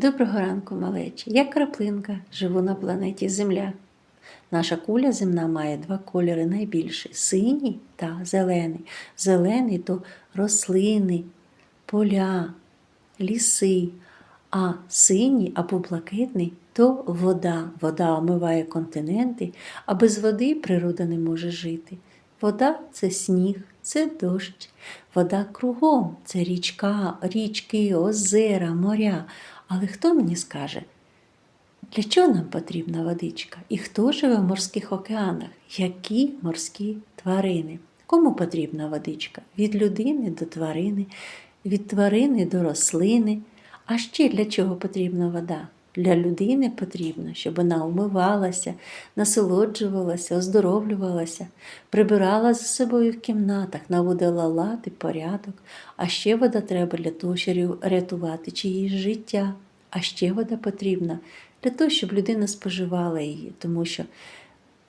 Доброго ранку, малечі. Я краплинка, живу на планеті Земля. Наша куля земна має два кольори найбільші синій та зелений. Зелений то рослини, поля, ліси, а синій або блакитний то вода. Вода омиває континенти, а без води природа не може жити. Вода це сніг, це дощ. Вода кругом це річка, річки, озера, моря. Але хто мені скаже, для чого нам потрібна водичка? І хто живе в морських океанах? Які морські тварини? Кому потрібна водичка? Від людини до тварини, від тварини до рослини. А ще для чого потрібна вода? Для людини потрібно, щоб вона умивалася, насолоджувалася, оздоровлювалася, прибирала за собою в кімнатах, наводила лад і порядок. А ще вода треба для того, щоб рятувати чиїсь життя. А ще вода потрібна для того, щоб людина споживала її, тому що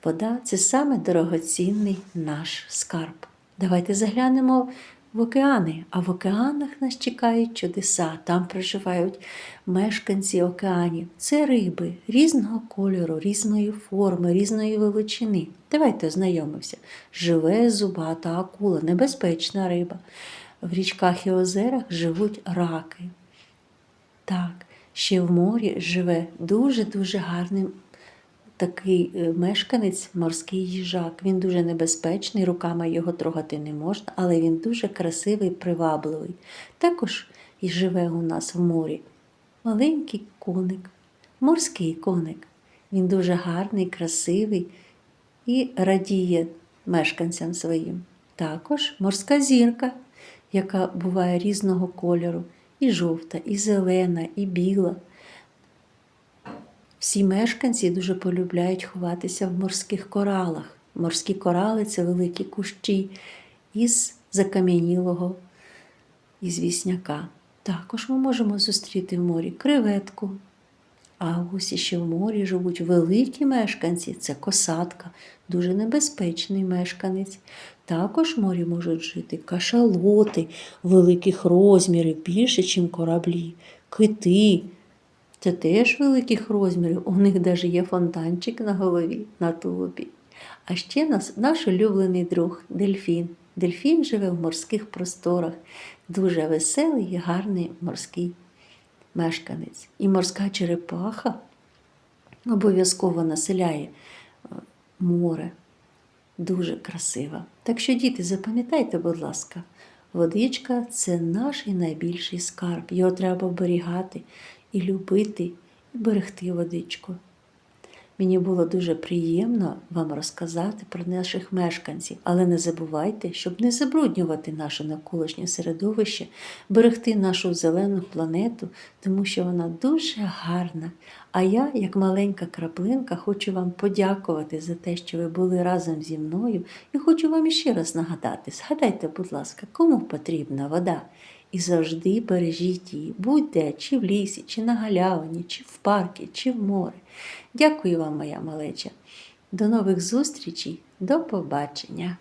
вода це саме дорогоцінний наш скарб. Давайте заглянемо в океани, а в океанах нас чекають чудеса. Там проживають мешканці океанів. Це риби різного кольору, різної форми, різної величини. Давайте ознайомимося. Живе зубата акула, небезпечна риба. В річках і озерах живуть раки. Так, ще в морі живе дуже-дуже гарний такий е, мешканець, морський їжак. Він дуже небезпечний, руками його трогати не можна, але він дуже красивий, привабливий. Також і живе у нас в морі маленький коник, морський коник. Він дуже гарний, красивий і радіє мешканцям своїм. Також морська зірка, яка буває різного кольору, і жовта, і зелена, і біла. Всі мешканці дуже полюбляють ховатися в морських коралах. Морські корали це великі кущі із закам'янілого ізвісняка. Також ми можемо зустріти в морі креветку. А ось іще в морі живуть великі мешканці це косатка, дуже небезпечний мешканець. Також в морі можуть жити кашалоти великих розмірів, більше, ніж кораблі, кити. Це теж великих розмірів. У них навіть є фонтанчик на голові, на тулубі. А ще нас, наш улюблений друг дельфін. Дельфін живе в морських просторах, дуже веселий і гарний морський мешканець. І морська черепаха обов'язково населяє е, море. Дуже красива. Так що, діти, запам'ятайте, будь ласка, водичка це наш найбільший скарб. Його треба оберігати і любити, і берегти водичку. Мені було дуже приємно вам розказати про наших мешканців, але не забувайте, щоб не забруднювати наше навколишнє середовище, берегти нашу зелену планету, тому що вона дуже гарна. А я, як маленька краплинка, хочу вам подякувати за те, що ви були разом зі мною, і хочу вам іще раз нагадати: згадайте, будь ласка, кому потрібна вода. І завжди бережіть її, будь-де, чи в лісі, чи на галявині, чи в паркі, чи в море. Дякую вам, моя малеча. До нових зустрічей, до побачення!